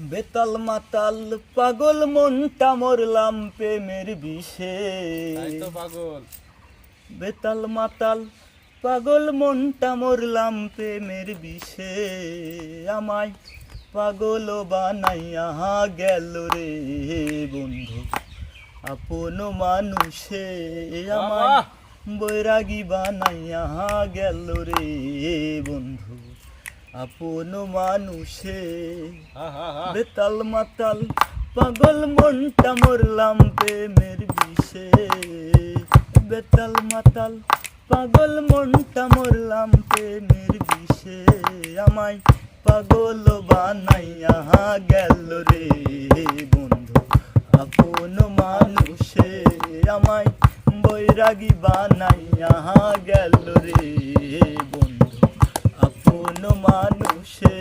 বেতাল মাতাল পাগল মনটা মরলাম প্রেমের বিষে। পাগল। বেতাল মাতাল পাগল মনটা মরলাম প্রেমের বিষে। আমায় পাগল বানাইয়া গেল রে বন্ধু আপন মানুষে। আমায় বৈরাগী বানাইয়া গেল রে বন্ধু। আপন মানুষে বেতাল মাতাল পাগল মনটা মরলাম প্রেমের বিষে। বেতাল মাতাল পাগল মনটা মরলাম প্রেমের বিষে। আমায় পাগল বানাইয়া গেল রে বন্ধু আপন মানুষে। আমায় বৈরাগী বানাইয়া গেল রে মানুষে?